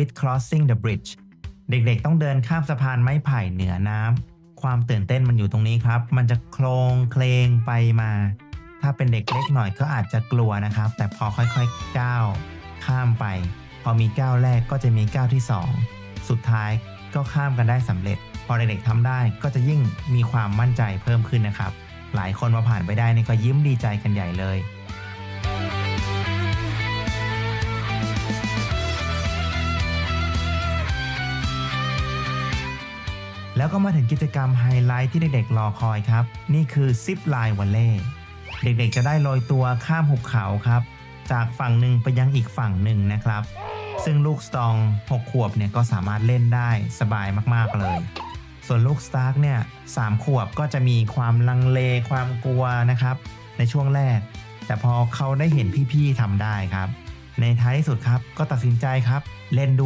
with crossing the bridge เด็กๆ ต้องเดินข้ามสะพานไม้ไผ่เหนือน้ำ ความตื่นเต้นมันอยู่ตรงนี้ครับ มันจะโคลงเคลงไปมา ถ้าเป็นเด็กเล็กหน่อยก็อาจจะกลัวนะครับ แต่พอค่อยๆ ก้าวข้ามไป พอมีก้าวแรกก็จะมีก้าวที่ 2 สุดท้ายก็ข้ามกันได้สำเร็จ พอเด็กๆทำได้ก็จะยิ่งมีความมั่นใจเพิ่มขึ้นนะครับ หลายคนมาผ่านไปได้นี่ก็ยิ้มดีใจกันใหญ่เลย แล้วก็มาถึงกิจกรรมไฮไลท์ที่เด็กๆรอคอยครับ นี่คือซิปไลน์วัลเล่เด็กๆจะได้โรยตัวข้ามหุบเขาครับ จากฝั่งหนึ่งไปยังอีกฝั่งหนึ่งนะครับ ซึ่งลูกสตอง 6 ขวบเนี่ยก็สามารถเล่นได้สบายมากๆเลย ส่วนลูกสตาร์กเนี่ยสามขวบก็จะมีความลังเลความกลัวนะครับ ในช่วงแรก แต่พอเขาได้เห็นพี่ๆทำได้ครับ ในท้ายที่สุดครับก็ตัดสินใจครับเล่นด้วย